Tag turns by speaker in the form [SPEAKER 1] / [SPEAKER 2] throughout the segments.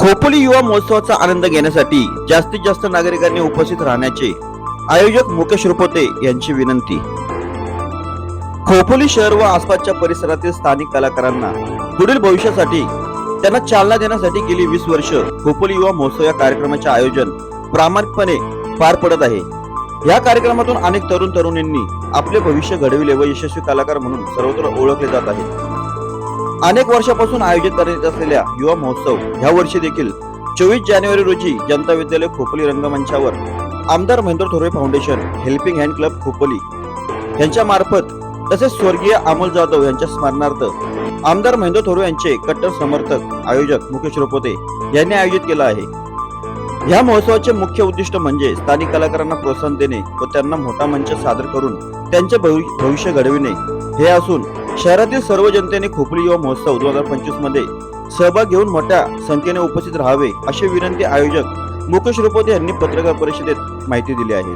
[SPEAKER 1] खोपोली युवा महोत्सवाचा आनंद घेण्यासाठी जास्तीत जास्त नागरिकांनी उपस्थित राहण्याचे आयोजक मुकेश रुपोते यांची विनंती. खोपोली शहर व आसपासच्या परिसरातील स्थानिक कलाकारांना पुढील भविष्यासाठी त्यांना चालना देण्यासाठी गेली वीस वर्ष खोपोली युवा महोत्सव या कार्यक्रमाचे आयोजन प्रामाणिकपणे पार पडत आहे. या कार्यक्रमातून अनेक तरुण तरुणींनी आपले भविष्य घडविले व यशस्वी कलाकार म्हणून सर्वत्र ओळखले जात आहेत. अनेक वर्षापासून आयोजित करण्यात असलेल्या युवा महोत्सव ह्या वर्षी देखील चोवीस जानेवारी रोजी जनता विद्यालय खोपोली रंगमंचावर आमदार Mahendra Thorve foundation helping hand club Khopoli यांच्या मार्फत तसेच स्वर्गीय अमोल जाधव यांच्या स्मरणार्थ आमदार महेंद्र थोरवे यांचे कट्टर समर्थक आयोजक मुकेश रोपोते यांनी आयोजित केला आहे. या महोत्सवाचे मुख्य उद्दिष्ट म्हणजे स्थानिक कलाकारांना प्रोत्साहन देणे व त्यांना मोठा मंच सादर करून त्यांचे भवि- भविष्य घडविणे हे असून शहरातील सर्व जनतेने खोपली युवा महोत्सव दोन हजार पंचवीसमध्ये सहभाग घेऊन मोठ्या संख्येने उपस्थित राहावे अशी विनंती आयोजक मुकेश रुपोते यांनी पत्रकार परिषदेत माहिती दिली आहे.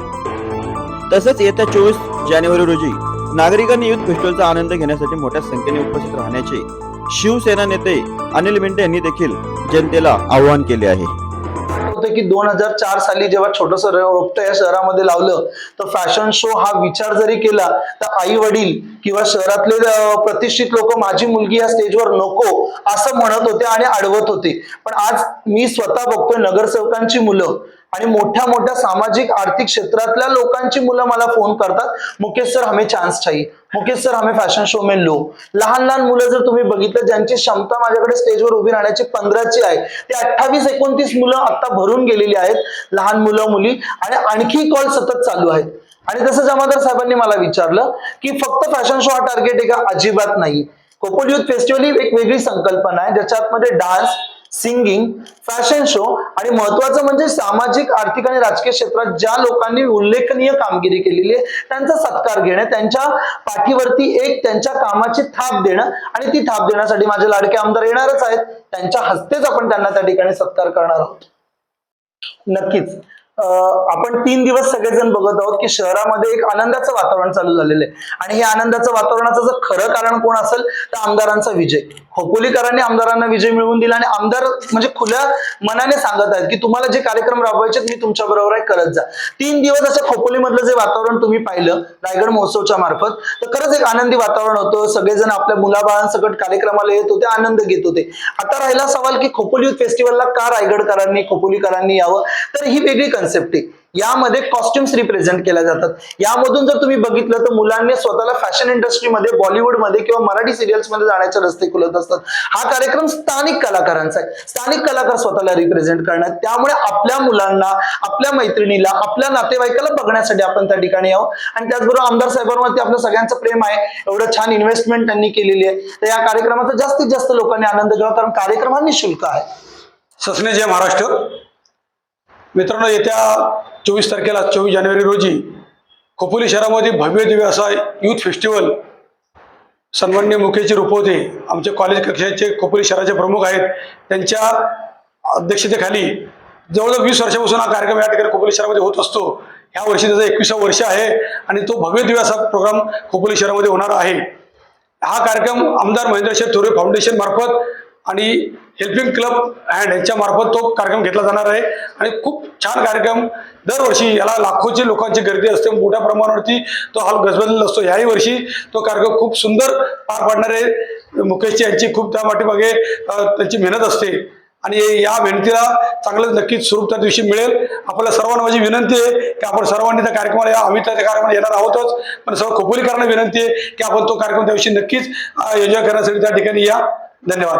[SPEAKER 1] तसेच येत्या चोवीस जानेवारी रोजी नागरिकांनी युथ फेस्टिवलचा आनंद घेण्यासाठी मोठ्या संख्येने उपस्थित राहण्याचे शिवसेना नेते अनिल मिंटे यांनी देखील जनतेला आवाहन केले आहे.
[SPEAKER 2] की दोन हजार चार साली जेव्हा छोटस रोपट या शहरामध्ये लावलं तर फॅशन शो हा विचार जरी केला तर आई वडील किंवा शहरातले प्रतिष्ठित लोक माझी मुलगी या स्टेजवर नको असं म्हणत होते आणि अडवत होते. पण आज मी स्वतः बघतोय नगरसेवकांची मुलं आणि मोठ्या मोठ्या सामाजिक आर्थिक क्षेत्रातल्या लोकांची मुलं मला फोन करतात मुकेश सर हमें चान्स चाहिए. मुकेश सर हमें फॅशन शो में लो. लहान लहान मुलं जर तुम्ही बघितलं ज्यांची क्षमता माझ्याकडे स्टेजवर उभी राहण्याची पंधराची आहे ते अठ्ठावीस एकोणतीस मुलं आता भरून गेलेली आहेत लहान मुलं मुली आणि आणखी कॉल सतत चालू आहेत. आणि तसं जमादार साहेबांनी मला विचारलं की फक्त फॅशन शो हा टार्गेट आहे का? अजिबात नाही. कोपोल युथ फेस्टिवल ही एक वेगळी संकल्पना आहे ज्याच्यात मध्ये डान्स सिंगिंग फॅशन शो आणि महत्वाचं म्हणजे सामाजिक आर्थिक आणि राजकीय क्षेत्रात ज्या लोकांनी उल्लेखनीय कामगिरी केलेली आहे त्यांचा सत्कार घेणं त्यांच्या पाठीवरती एक त्यांच्या कामाची थाप देणं आणि ती थाप देण्यासाठी माझे लाडके आमदार येणारच आहेत. त्यांच्या हस्तेच आपण त्यांना त्या ठिकाणी सत्कार करणार आहोत. नक्कीच. आपण तीन दिवस सगळेजण बघत आहोत की शहरामध्ये एक आनंदाचं वातावरण चालू झालेलं आहे. आणि हे आनंदाचं वातावरणाचं जर खरं कारण कोण असेल तर आमदारांचा विजय. खोपोलीकरांनी आमदारांना विजय मिळवून दिला आणि आमदार म्हणजे खुल्या मनाने सांगत आहेत की तुम्हाला जे कार्यक्रम राबवायचे मी तुमच्या बरोबर आहे करत जा. तीन दिवस असं खोपोलीमधलं जे वातावरण तुम्ही पाहिलं रायगड महोत्सवच्या मार्फत तर खरंच एक आनंदी वातावरण होतं. सगळेजण आपल्या मुलाबाळांसकट कार्यक्रमाला येत होते आनंद घेत होते. आता राहिला सवाल की खोपोली युथ फेस्टिवलला का रायगडकरांनी खोपोलीकरांनी यावं? तर ही वेगळी कन्सेप्ट यामध्ये कॉस्ट्युम्स रिप्रेझेंट केल्या जातात. यामधून जर तुम्ही बघितलं तर मुलांनी स्वतःला फॅशन इंडस्ट्रीमध्ये बॉलिवूडमध्ये किंवा मराठी सिरियल्समध्ये जाण्याचे रस्ते खुलत असतात. हा कार्यक्रम स्थानिक कलाकारांचा आहे. स्थानिक कलाकार स्वतःला रिप्रेझेंट करणार. त्यामुळे आपल्या मुलांना आपल्या मैत्रिणीला आपल्या नातेवाईकाला बघण्यासाठी आपण त्या ठिकाणी यावं आणि त्याचबरोबर आमदार साहेबांवरती आपलं सगळ्यांचं प्रेम आहे. एवढं छान इन्व्हेस्टमेंट त्यांनी केलेली आहे. तर या कार्यक्रमाचा जास्तीत जास्त लोकांनी आनंद घ्यावा कारण कार्यक्रम हा निशुल्क आहे.
[SPEAKER 3] ससने जय महाराष्ट्र. मित्रांनो येत्या चोवीस तारखेला चोवीस जानेवारी रोजी खोपोली शहरामध्ये भव्य दिव्य असा यूथ फेस्टिवल सन्मान्य मुकेशजी रुपवते आमचे कॉलेज कक्षाचे खोपोली शहराचे प्रमुख आहेत. त्यांच्या अध्यक्षतेखाली जवळजवळ वीस वर्षापासून हा कार्यक्रम या ठिकाणी खोपोली शहरामध्ये होत असतो. ह्या वर्षी त्याचा एकविसावं वर्ष आहे आणि तो भव्य दिव्य असा प्रोग्राम खोपोली शहरामध्ये होणार आहे. हा कार्यक्रम आमदार महेंद्रशेठ थोरे फाउंडेशन मार्फत आणि हेल्पिंग क्लब अँड यांच्या मार्फत तो कार्यक्रम घेतला जाणार आहे. आणि खूप छान कार्यक्रम. दरवर्षी याला लाखोची लोकांची गर्दी असते. मोठ्या प्रमाणावरती तो हॉल गजबजलेला असतो. याही वर्षी तो कार्यक्रम खूप सुंदर पार पाडणार आहे. मुकेशजी यांची खूप त्या पाठीमागे त्यांची मेहनत असते. आणि या मेहनतीला चांगलं नक्कीच स्वरूप त्या दिवशी मिळेल. आपल्याला सर्वांना माझी विनंती आहे की आपण सर्वांनी त्या कार्यक्रमाला या आम्ही त्या कार्यक्रमाला येणार आहोतच. पण सर्व खोपोलीकरांना विनंती आहे की आपण तो कार्यक्रम त्या दिवशी नक्कीच एन्जॉय करण्यासाठी त्या ठिकाणी या. धन्यवाद.